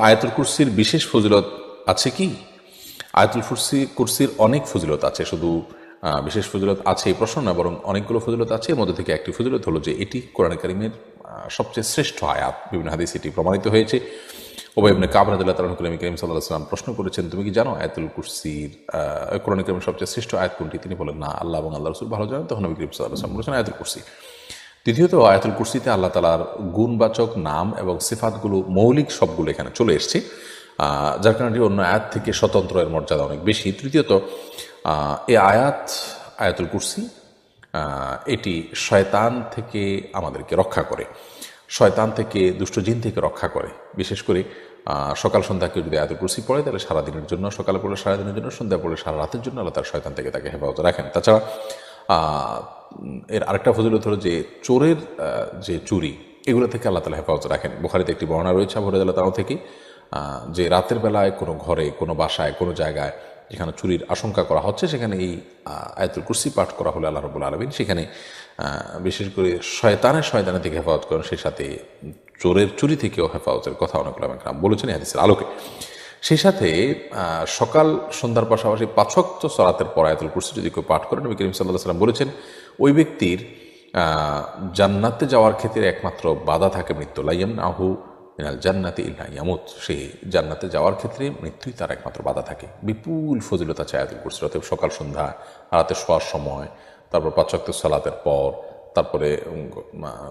আয়াতুল কুরসির বিশেষ ফজিলত আছে কি? আয়াতুল কুরসি কুরসির অনেক ফজিলত আছে, শুধু বিশেষ ফজিলত আছে এই প্রশ্ন না, বরং অনেকগুলো ফজিলত আছে। এর মধ্যে থেকে একটি ফজিলত হলো যে এটি কোরআন করিমের সবচেয়ে শ্রেষ্ঠ আয়াত। বিভিন্ন হাদিস এটি প্রমাণিত হয়েছে। ওবাইবনে কাবরাদুল্লাহ তালন করিম করিম সাল্লাহ সাল্লাম প্রশ্ন করেছেন, তুমি কি জানো আয়াতুল কুরসির কোরআন করিমের সবচেয়ে শ্রেষ্ঠ আয়াত কোনটি? তিনি বলেন, না, আল্লাহ এবং আল্লাহ রসুল ভালো জানেন। তখন নবী করিম সাল্লাহ সাল্লাম বলেছেন, আয়াতুল কুরসি। দ্বিতীয়ত আয়াতুল কুরসিতে আল্লাহ তালার গুণবাচক নাম এবং সিফাতগুলো, মৌলিক সবগুলো এখানে চলে এসছে। যার কারণে অন্য আয়াত থেকে স্বতন্ত্র এর মর্যাদা অনেক বেশি। তৃতীয়ত এ আয়াত, আয়াতুল কুরসি এটি শয়তান থেকে আমাদেরকে রক্ষা করে। শয়তান থেকে, দুষ্ট জিন থেকে রক্ষা করে। বিশেষ করে সকাল সন্ধ্যা কেউ যদি আয়াতুল কুরসি পড়ে, তাহলে সারাদিনের জন্য, সকালে পড়লে সারাদিনের জন্য, সন্ধ্যা পড়লে সারা রাতের জন্য আল্লাহ তার শয়তান থেকে তাকে হেফাজত রাখেন। তাছাড়া এর আরেকটা ফজিলত হলো যে চোরের যে চুরি, এগুলো থেকে আল্লাহ তালা হেফাজত রাখেন। বুখারিতে একটি বর্ণনা রয়েছে আবু রাদিয়াল্লাহু তাআলা থেকে যে রাতের বেলায় কোনো ঘরে, কোনো বাসায়, কোনো জায়গায় যেখানে চুরির আশঙ্কা করা হচ্ছে, সেখানে এই আয়াতুল কুরসি পাঠ করা হলে আল্লাহ রবুল আলমিন। সেখানে বিশেষ করে শয়তানের শয়তানের থেকে হেফাজত করেন, সেই সাথে চোরের চুরি থেকেও হেফাজতের কথা অনেক নাম বলেছেন হাদিসের আলোকে। সেই সাথে সকাল সন্ধ্যার পাশাপাশি পাঁচক্ত সরাতের পর আয়াতুল কুরসি যদি কেউ পাঠ করেন নবী করিম সাল্লাহ সাল্লাম বলেছেন ওই ব্যক্তির জান্নাতে যাওয়ার ক্ষেত্রে একমাত্র বাধা থাকে মৃত্যু। লাইয়াম নাহু মিনাল জান্নাতে ইল্লা ইয়ামুত। সে জান্নাতে যাওয়ার ক্ষেত্রে মৃত্যুই তার একমাত্র বাধা থাকে। বিপুল ফজিলত আছে আয়াতুল কুরসি। অতএব সকাল সন্ধ্যা রাতে শোয়ার সময় তারপর পাঁচক্ত সালাতের পর তারপরে আহ,